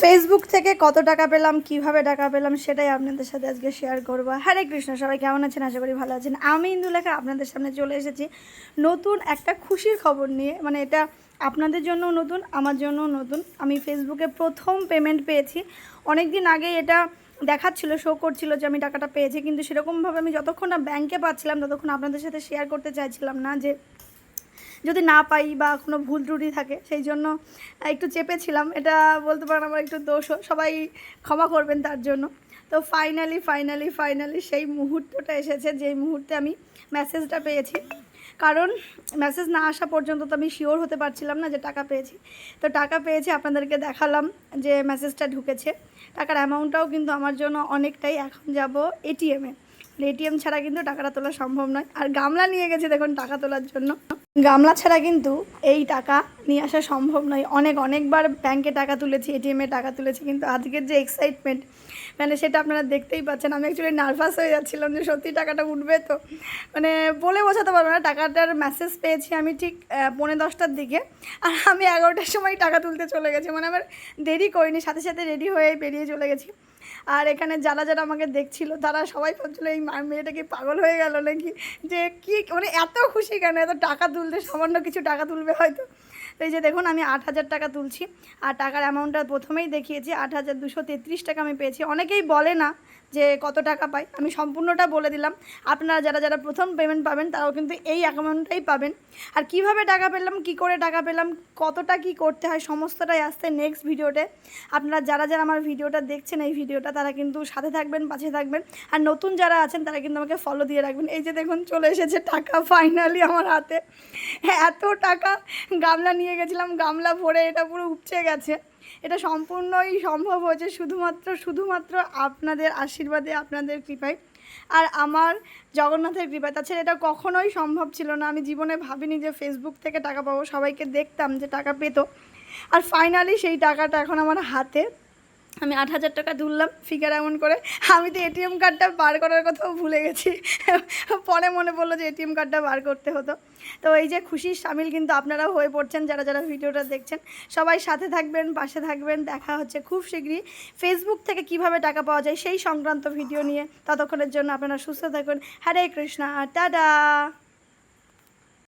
Facebook থেকে কত টাকা পেলাম, কীভাবে টাকা পেলাম সেটাই আপনাদের সাথে আজকে শেয়ার করব। হরে কৃষ্ণ, সবাই কেমন আছেন? আশা করি ভালো আছেন। আমি ইন্দুলেখা আপনাদের সামনে চলে এসেছি নতুন একটা খুশির খবর নিয়ে। মানে এটা আপনাদের জন্য নতুন, আমার জন্য নতুন। আমি ফেসবুকে প্রথম পেমেন্ট পেয়েছি। অনেক দিন আগে এটা দেখাচ্ছিল শো করছিল যে আমি টাকাটা পেয়েছি, কিন্তু সেরকমভাবে আমি যতক্ষণ না ব্যাংকে পাচ্ছিলাম, ততক্ষণ আপনাদের সাথে শেয়ার করতে চাইছিলাম না যে যদি না পাই বা কোনো ভুল ত্রুটি থাকে, সেই জন্য একটু চেপেছিলাম এটা বলতে পারেন আমার একটু দোষও। সবাই ক্ষমা করবেন তার জন্য। তো ফাইনালি ফাইনালি ফাইনালি সেই মুহূর্তটা এসেছে, যেই মুহূর্তে আমি মেসেজটা পেয়েছি। কারণ মেসেজ না আসা পর্যন্ত তো আমি শিওর হতে পারছিলাম না যে টাকা পেয়েছি। তো টাকা পেয়েছি, আপনাদেরকে দেখালাম যে মেসেজটা ঢুকেছে। টাকার অ্যামাউন্টটাও কিন্তু আমার জন্য অনেকটাই এখন যাব এটিএমে এটিএম ছাড়া কিন্তু টাকাটা তোলা সম্ভব নয়। আর গামলা নিয়ে গেছে দেখুন টাকা তোলার জন্য। গামলা ছাড়া কিন্তু এই টাকা নিয়ে আসা সম্ভব নয়। অনেক, অনেকবার ব্যাংকে টাকা তুলেছি এটিএমে টাকা তুলেছি, কিন্তু আজকের যে এক্সাইটমেন্ট মানে সেটা আপনারা দেখতেই পাচ্ছেন। আমি অ্যাকচুয়ালি নার্ভাস হয়ে যাচ্ছিলাম যে সত্যি টাকাটা উঠবে তো। মানে বলে বোঝাতে পারব না, টাকাটার মেসেজ পেয়েছি আমি ঠিক পৌনে দশটার দিকে। আর আমি এগারোটার সময় টাকা তুলতে চলে গেছি। মানে আমার দেরি করিনি, সাথে সাথে রেডি হয়ে বেরিয়ে চলে গেছি। আর এখানে যারা যারা আমাকে দেখছিল, তারা সবাই ভাবছিল, এই মেয়েটা কি পাগল হয়ে গেল নাকি? যে কি মানে এত খুশি কেন? এত টাকা তুলতে সামান্য কিছু টাকা তুলবে হয়তো। তো এই যে দেখুন, আমি আট হাজার টাকা তুলছি। আর টাকার অ্যামাউন্টটা প্রথমেই দেখিয়েছি, আট হাজার দুশো তেত্রিশ টাকা আমি পেয়েছি। অনেকেই বলে না যে কত টাকা পাই। আমি সম্পূর্ণটা বলে দিলাম। আপনারা যারা যারা প্রথম পেমেন্ট পাবেন, তারাও কিন্তু এই অ্যামাউন্টটাই পাবেন। আর কীভাবে টাকা পেলাম, কি করে টাকা পেলাম, কতটা কি করতে হয়, সমস্তটাই আসতে নেক্সট ভিডিওতে আপনারা যারা যারা আমার ভিডিওটা দেখছেন, এই ভিডিওটা তারা কিন্তু সাথে থাকবেন, পাশে থাকবেন। আর নতুন যারা আছেন, তারা কিন্তু আমাকে ফলো দিয়ে রাখবেন। এই যে দেখুন, চলে এসেছে টাকা ফাইনালি আমার হাতে। এত টাকা গামলা নিয়ে গেছিলাম, গামলা ভরে এটা পুরো উপচে গেছে। এটা সম্পূর্ণই সম্ভব হয়েছে শুধুমাত্র শুধুমাত্র আপনাদের আশীর্বাদে, আপনাদের কৃপায়। আর আমার জগন্নাথের কৃপায়, তাছাড়া এটা কখনোই সম্ভব ছিল না। আমি জীবনে ভাবিনি যে ফেসবুক থেকে টাকা পাবো। সবাইকে দেখতাম যে টাকা পেত। আর ফাইনালি সেই টাকাটা এখন আমার হাতে। আমি আট হাজার টাকা তুললাম ফিগার এমন করে। আমি তো এটিএম কার্ডটা বার করার কথাও ভুলে গেছি। পরে মনে পড়ল যে এটিএম কার্ডটা বার করতে হতো। তো এই যে খুশির সামিল কিন্তু আপনারাও হয়ে পড়ছেন যারা যারা ভিডিওটা দেখছেন। সবাই সাথে থাকবেন, পাশে থাকবেন, দেখা হচ্ছে খুব শীঘ্রই। ফেসবুক থেকে কীভাবে টাকা পাওয়া যায় সেই সংক্রান্ত ভিডিও নিয়ে। ততক্ষণের জন্য আপনারা সুস্থ থাকুন। হরে কৃষ্ণা, টাটা!